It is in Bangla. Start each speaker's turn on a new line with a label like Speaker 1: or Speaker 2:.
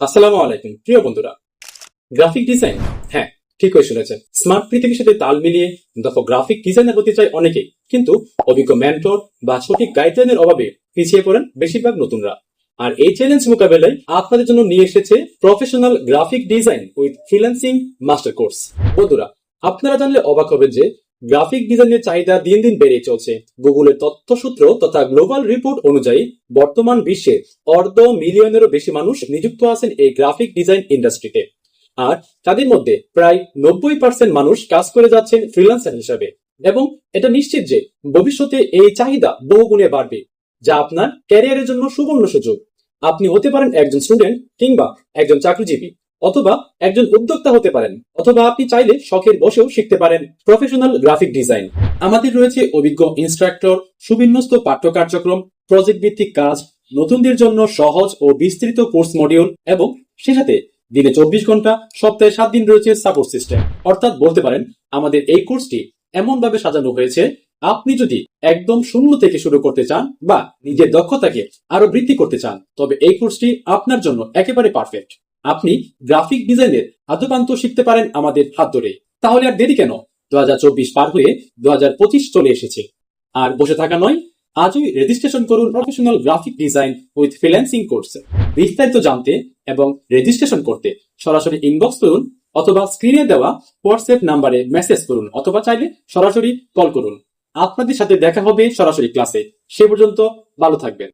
Speaker 1: আসসালামু আলাইকুম, প্রিয় বন্ধুরা। গ্রাফিক ডিজাইন হ্যাঁ ঠিকই শুনেছেন। স্মার্ট পৃথিবীর সাথে তাল মিলিয়ে দেখো, গ্রাফিক ডিজাইনার হতে চায় অনেকেই কিন্তু অভিজ্ঞ মেন্টর বা সঠিক গাইডলাইনের অভাবে পিছিয়ে পড়েন বেশিরভাগ নতুনরা। আর এই চ্যালেঞ্জ মোকাবেলায় আপনাদের জন্য নিয়ে এসেছে professional graphic design with freelancing master course বন্ধুরা, আপনারা জানলে অবাক হবেন যে গ্রাফিক ডিজাইনের চাহিদা দিন দিন বেড়ে চলছে। গুগলের তথ্যসূত্র তথা গ্লোবাল রিপোর্ট অনুযায়ী বর্তমান বিশ্বে অর্ধ মিলিয়নেরও বেশি মানুষ নিযুক্ত আছেন এই গ্রাফিক ডিজাইন ইন্ডাস্ট্রিতে। আর তাদের মধ্যে প্রায় নব্বই পার্সেন্ট মানুষ কাজ করে যাচ্ছেন ফ্রিল্যান্সার হিসাবে। এবং এটা নিশ্চিত যে ভবিষ্যতে এই চাহিদা বহুগুণে বাড়বে, যা আপনার ক্যারিয়ারের জন্য সুবর্ণ সুযোগ। আপনি হতে পারেন একজন স্টুডেন্ট কিংবা একজন চাকরিজীবী। অথবা একজন উদ্যোক্তা হতে পারেন, অথবা আপনি চাইলে শখের বসেও শিখতে পারেন প্রফেশনাল গ্রাফিক ডিজাইন আমাদের রয়েছে অভিজ্ঞ ইনস্ট্রাক্টর সুবিন্যস্ত পাঠ্য কার্যক্রম প্রজেক্ট ভিত্তিক কাজ, নতুনদের জন্য সহজ ও বিস্তৃত কোর্স মডিউল এবং সে সাথে দিনে চব্বিশ ঘণ্টা, সপ্তাহে সাত দিন রয়েছে সাপোর্ট সিস্টেম অর্থাৎ বলতে পারেন, আমাদের এই কোর্সটি এমন ভাবে সাজানো হয়েছে, আপনি যদি একদম শূন্য থেকে শুরু করতে চান বা নিজের দক্ষতাকে আরও বৃদ্ধি করতে চান, তবে এই কোর্সটি আপনার জন্য একেবারে পারফেক্ট আপনি গ্রাফিক ডিজাইনের আদ্যপান্ত শিখতে পারেন আমাদের হাত ধরে। তাহলে আর দেরি কেন? দু হাজার চব্বিশ পার হয়ে দু হাজার পঁচিশ চলে এসেছে। আর বসে থাকা নয়, আজই রেজিস্ট্রেশন করুন professional graphic design with freelancing কোর্সে বিস্তারিত জানতে এবং রেজিস্ট্রেশন করতে সরাসরি ইনবক্স করুন অথবা স্ক্রিনে দেওয়া হোয়াটসঅ্যাপ নাম্বারে মেসেজ করুন অথবা চাইলে সরাসরি কল করুন। আপনাদের সাথে দেখা হবে সরাসরি ক্লাসে সে পর্যন্ত ভালো থাকবেন।